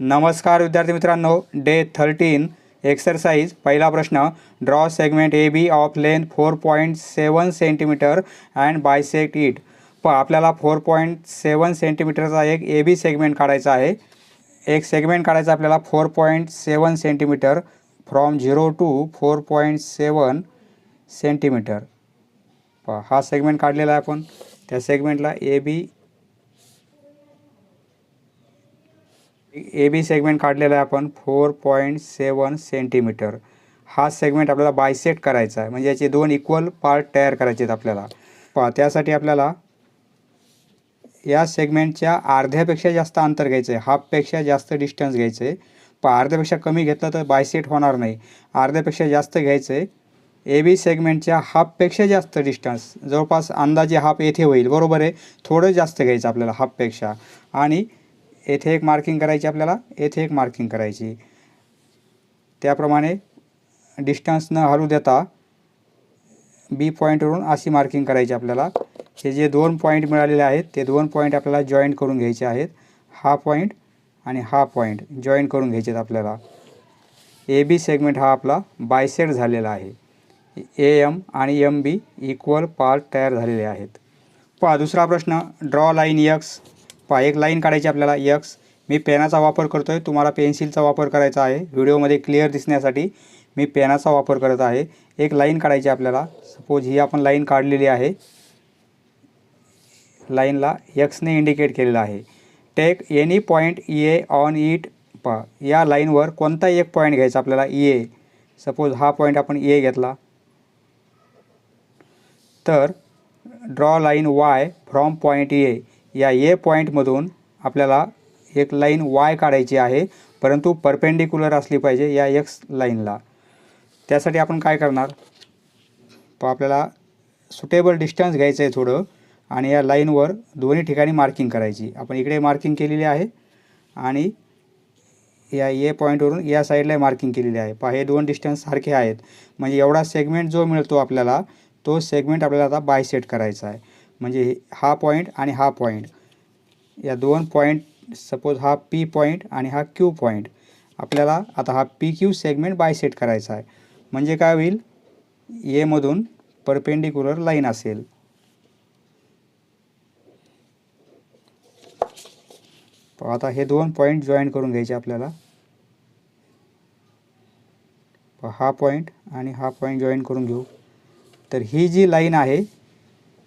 नमस्कार विद्यार्थी मित्रांनो डे थर्टीन एक्सरसाइज पहिला प्रश्न draw segment A B of length four point seven centimetre and bisect it प आपल्याला फोर पॉईंट सेवन सेंटीमीटरचा एक ए बी सेगमेंट काढायचा आहे. एक सेगमेंट काढायचा आपल्याला four point seven centimetre from zero to four point seven centimetre प हा सेगमेंट काढलेला आहे आपण. त्या सेगमेंटला A B A B segment काढलेला आहे आपण फोर पॉईंट सेवन सेंटीमीटर हा सेगमेंट आपल्याला बायसेट करायचा आहे. म्हणजे याचे दोन इक्वल पार्ट तयार करायचे आहेत आपल्याला. पहा त्यासाठी आपल्याला या सेगमेंटच्या अर्ध्यापेक्षा जास्त अंतर घ्यायचं आहे हाफपेक्षा जास्त डिस्टन्स घ्यायचं आहे पण अर्ध्यापेक्षा कमी घेतलं तर बायसेट होणार नाही. अर्ध्यापेक्षा जास्त घ्यायचं आहे ए बी सेगमेंटच्या हाफपेक्षा जास्त डिस्टन्स जवळपास अंदाजे हाफ येथे होईल. बरोबर आहे? थोडं जास्त घ्यायचं आपल्याला हाफपेक्षा आणि येथे एक मार्किंग करायची आपल्याला येथे एक मार्किंग करायची. त्याप्रमाणे डिस्टन्स न हलू देता बी पॉईंटवरून अशी मार्किंग करायची आपल्याला. हे जे दोन पॉईंट मिळालेले आहेत ते दोन पॉईंट आपल्याला जॉईन करून घ्यायचे आहेत. हा पॉईंट आणि हा पॉईंट जॉईन करून घ्यायचे आहेत आपल्याला. ए बी सेगमेंट हा आपला बायसेट झालेला आहे. ए एम आणि एम बी इक्वल पार्ट तयार झालेले आहेत. पहा दुसरा प्रश्न ड्रॉ लाईन यक्स पहा एक लाईन काढायची आपल्याला यक्स मी पेनाचा वापर करतो आहे तुम्हाला पेन्सिलचा वापर करायचा आहे. व्हिडिओमध्ये क्लिअर दिसण्यासाठी मी पेनाचा वापर करत आहे. एक लाईन काढायची आपल्याला. सपोज ही आपण लाईन काढलेली आहे. लाईनला यक्सने इंडिकेट केलेलं आहे. Take any point A on it प या लाईनवर कोणता एक पॉईंट घ्यायचा आपल्याला ए सपोज हा पॉईंट आपण ए घेतला. तर draw line Y from point A या ए पॉईंटमधून आपल्याला एक लाईन वाय काढायची आहे परंतु परपेंडिक्युलर असली पाहिजे या एक्स लाईनला. त्यासाठी आपण काय करणार? प आपल्याला सुटेबल डिस्टन्स घ्यायचं आहे थोडं आणि या लाईनवर दोन्ही ठिकाणी मार्किंग करायची. आपण इकडे मार्किंग केलेली आहे आणि या ए पॉईंटवरून या साईडला मार्किंग केलेली आहे. पहा हे दोन डिस्टन्स सारखे आहेत. म्हणजे एवढा सेगमेंट जो मिळतो आपल्याला तो सेगमेंट आपल्याला आता बायसेट करायचा आहे. म्हणजे हे- हा पॉईंट आणि हा पॉईंट या दोन पॉईंट सपोज हा पी पॉईंट आणि हा क्यू पॉईंट आपल्याला आता हा पी क्यू सेगमेंट बायसेट करायचा आहे. म्हणजे काय होईल? एमधून परपेंडिक्युलर लाईन असेल. आता हे दोन पॉईंट जॉईन करून घ्यायचे आपल्याला. हा पॉईंट आणि हा पॉईंट जॉईन करून घेऊ. तर ही जी लाईन आहे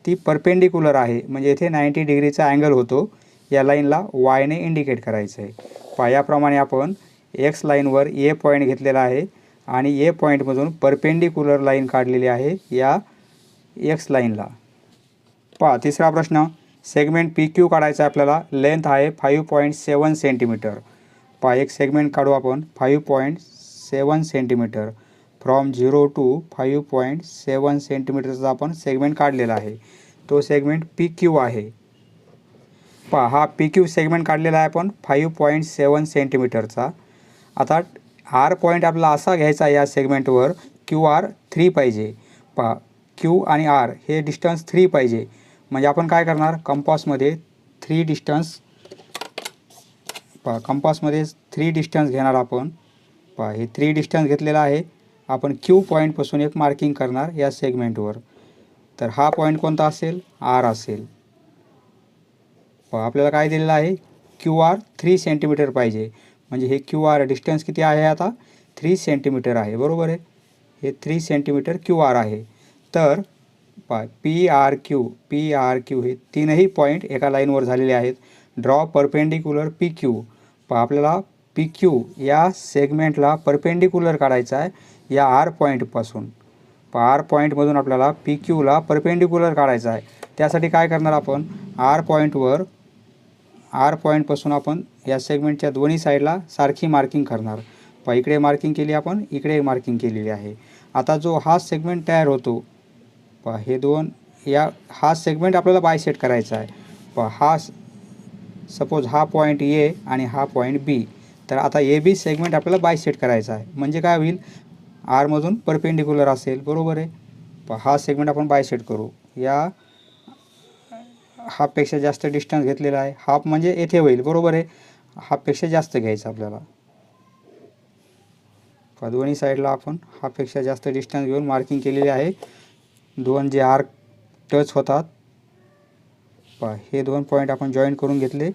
ती परपेंडिक्युलर आहे. म्हणजे इथे नाईंटी डिग्रीचा अँगल होतो. या लाईनला वायने इंडिकेट करायचं आहे पायाप्रमाणे आपण एक्स लाईनवर ए पॉईंट घेतलेला आहे आणि ए पॉईंटमधून परपेंडिक्युलर लाईन काढलेली आहे या एक्स लाईनला पहा तिसरा प्रश्न. सेगमेंट पी क्यू काढायचा आहे आपल्याला लेंथ आहे फाईव्ह पॉईंट सेवन सेंटीमीटर पहा एक सेगमेंट काढू आपण five point seven centimetre from zero to five point seven सेंटीमीटरचा आपण सेगमेंट काढलेला आहे. तो सेगमेंट पी क्यू आहे. पहा हा पी क्यू सेगमेंट काढलेला आहे आपण फाईव्ह पॉईंट सेवन सेंटीमीटरचा आता आर पॉईंट आपला असा घ्यायचा या सेगमेंटवर क्यू आर थ्री पाहिजे. पहा क्यू आणि आर हे डिस्टन्स थ्री पाहिजे. म्हणजे आपण काय करणार? कंपासमध्ये थ्री डिस्टन्स पहा कंपासमध्ये थ्री डिस्टन्स घेणार आपण. पहा हे थ्री डिस्टन्स घेतलेला आहे. आपण क्यू पॉईंटपासून एक मार्किंग करणार या सेगमेंटवर तर हा पॉईंट कोणता असेल? आर असेल. आपल्याला काय दिलेलं आहे? क्यू आर थ्री सेंटीमीटर पाहिजे. म्हणजे हे क्यू आर डिस्टन्स किती आहे आता? थ्री सेंटीमीटर आहे. बरोबर आहे? हे थ्री सेंटीमीटर क्यू आर आहे. तर पा P R Q P R Q हे तीनही पॉईंट एका लाईनवर झालेले आहेत. ड्रॉ परपेंडिक्युलर पी क्यू प आपल्याला पी क्यू या सेगमेंटला परपेंडिक्युलर काढायचा आहे. या आर पॉईंटपासून आर पॉईंटमधून आपल्याला पी क्यूला परपेंडिक्युलर काढायचा आहे. त्यासाठी काय करणार आपण? आर पॉईंटवर आर पॉईंटपासून आपण या सेगमेंटच्या दोन्ही साईडला सारखी मार्किंग करणार. पहा इकडे मार्किंग केली आपण इकडे मार्किंग केलेली आहे. आता जो हा सेगमेंट तयार होतो पहा हे दोन या हा सेगमेंट आपल्याला बायसेट करायचा आहे. पहा हा सपोज हा पॉईंट ए आणि हा पॉईंट बी तर आता ए बी सेगमेंट आपल्याला बायसेट करायचा आहे. म्हणजे काय होईल? आरमधून परपेंडिक्युलर असेल बरोबर आहे? हा सेगमेंट आपण बायसेट करू. या हाफपेक्षा जास्त डिस्टन्स घेतलेला आहे. हाफ म्हणजे येथे होईल बरोबर आहे? हाफपेक्षा जास्त घ्यायचं आपल्याला. पहा दोन्ही साईडला आपण हाफपेक्षा जास्त डिस्टन्स घेऊन मार्किंग केलेली आहे. दोन जे आर्क टच होतात पहा हे दोन पॉईंट आपण जॉईन करून घेतले.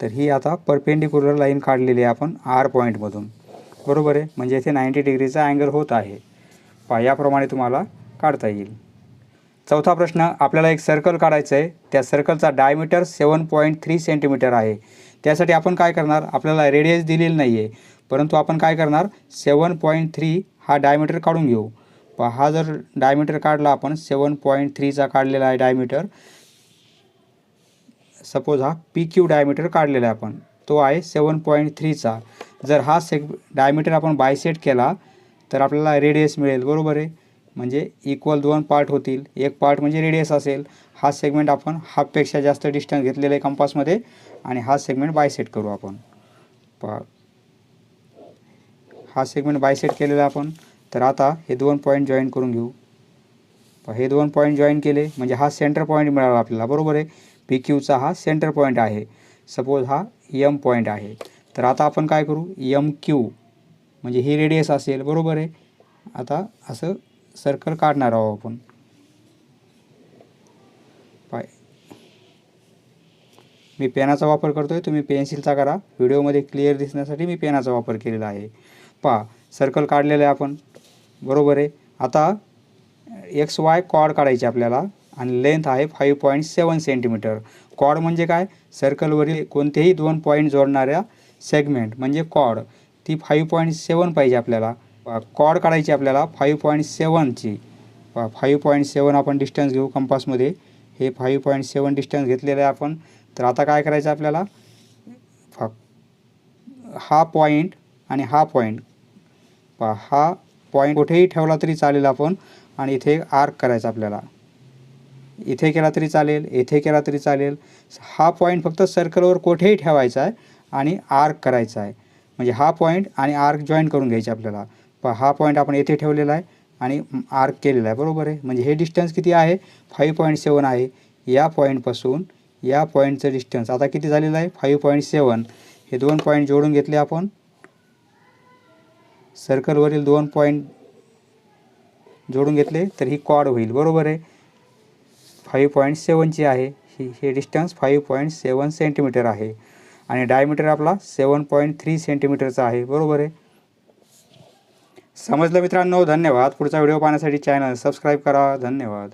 तर ही आता परपेंडिक्युलर लाईन काढलेली आहे आपण आर पॉईंटमधून बरोबर आहे. म्हणजे इथे नाईंटी डिग्रीचा अँगल होत आहे. पहा याप्रमाणे तुम्हाला काढता येईल. चौथा प्रश्न आपल्याला एक सर्कल काढायचं आहे. त्या सर्कलचा diameter seven point three centimetre आहे. त्यासाठी आपण काय करणार? आपल्याला रेडियस दिलेली नाही आहे परंतु आपण काय करणार? सेवन पॉईंट थ्री हा डायमीटर काढून घेऊ. पहा हा जर डायमीटर काढला आपण सेवन पॉईंट थ्रीचा काढलेला आहे डायमीटर सपोज हा पी क्यू डायमीटर काढलेला आहे आपण. तो आहे सेवन पॉईंट थ्रीचा जर हा सेग डायमीटर आपण बायसेट केला तर आपल्याला रेडियस मिळेल. बरोबर आहे? म्हणजे इक्वल दोन पार्ट होतील. एक पार्ट म्हणजे रेडियस असेल. हा सेगमेंट आपण हाफपेक्षा जास्त डिस्टन्स घेतलेला आहे कंपासमध्ये आणि हा सेगमेंट बायसेट करू आपण. पा हा सेगमेंट बायसेट केलेला आपण. तर आता हे दोन पॉईंट जॉईन करून घेऊ. हे दोन पॉईंट जॉईन केले. म्हणजे हा सेंटर पॉईंट मिळाला आपल्याला. बरोबर आहे? पी क्यूचा हा सेंटर पॉईंट आहे. सपोज हा यम पॉईंट आहे. तर आता आपण काय करू? यम क्यू म्हणजे ही रेडियस असेल बरोबर आहे? आता असं सर्कल काढणार आहोत आपण. पाय. मी पेनाचा वापर करतो आहे तुम्ही पेन्सिलचा करा. व्हिडिओमध्ये क्लिअर दिसण्यासाठी मी पेनाचा वापर केलेला आहे. पहा सर्कल काढलेलं आहे आपण. बरोबर आहे? आता एक्स वाय कॉड काढायची आपल्याला. आणि लेंथ आहे फाईव्ह पॉईंट सेवन सेंटीमीटर कॉड म्हणजे काय? सर्कलवरील कोणतेही दोन पॉईंट जोडणाऱ्या सेगमेंट म्हणजे कॉड ती फाईव्ह पॉईंट सेवन पाहिजे आपल्याला. कॉड काढायची आपल्याला फाईव्ह पॉईंट सेवनची फाईव्ह पॉईंट सेवन आपण डिस्टन्स घेऊ कंपासमध्ये हे फाईव्ह पॉईंट सेवन डिस्टन्स घेतलेलं आहे आपण. तर आता काय करायचं आपल्याला? हा पॉईंट आणि हा पॉईंट हा पॉईंट कुठेही ठेवला तरी चालेल आपण. आणि इथे आर्क करायचा आपल्याला. इथे केला तरी चालेल येथे केला तरी चालेल. हा पॉईंट फक्त सर्कलवर कुठेही ठेवायचा आहे आणि आर्क करायचा आहे. म्हणजे हा पॉईंट आणि आर्क जॉईन करून घ्यायचा आपल्याला. प हा पॉईंट आपण येथे ठेवलेला आहे आणि आर्क केलेला आहे. बरोबर आहे? म्हणजे हे डिस्टन्स किती आहे? फाईव्ह पॉईंट सेवन आहे. या पॉईंटपासून या पॉईंटचं डिस्टन्स आता किती झालेलं आहे? फाईव्ह पॉईंट सेवन हे दोन पॉईंट जोडून घेतले आपण. सर्कलवरील दोन पॉईंट जोडून घेतले तर ही कॉड होईल. बरोबर आहे? फाईव्ह पॉईंट सेवनची आहे. ही हे distance five point seven centimetre आहे. आणि डायमीटर आपला सेवन पॉईंट थ्री सेंटीमीटरचा आहे. बरोबर आहे? समजलं मित्रांनो? धन्यवाद. पुढचा व्हिडिओ पाहण्यासाठी चॅनल सबस्क्राईब करा. धन्यवाद.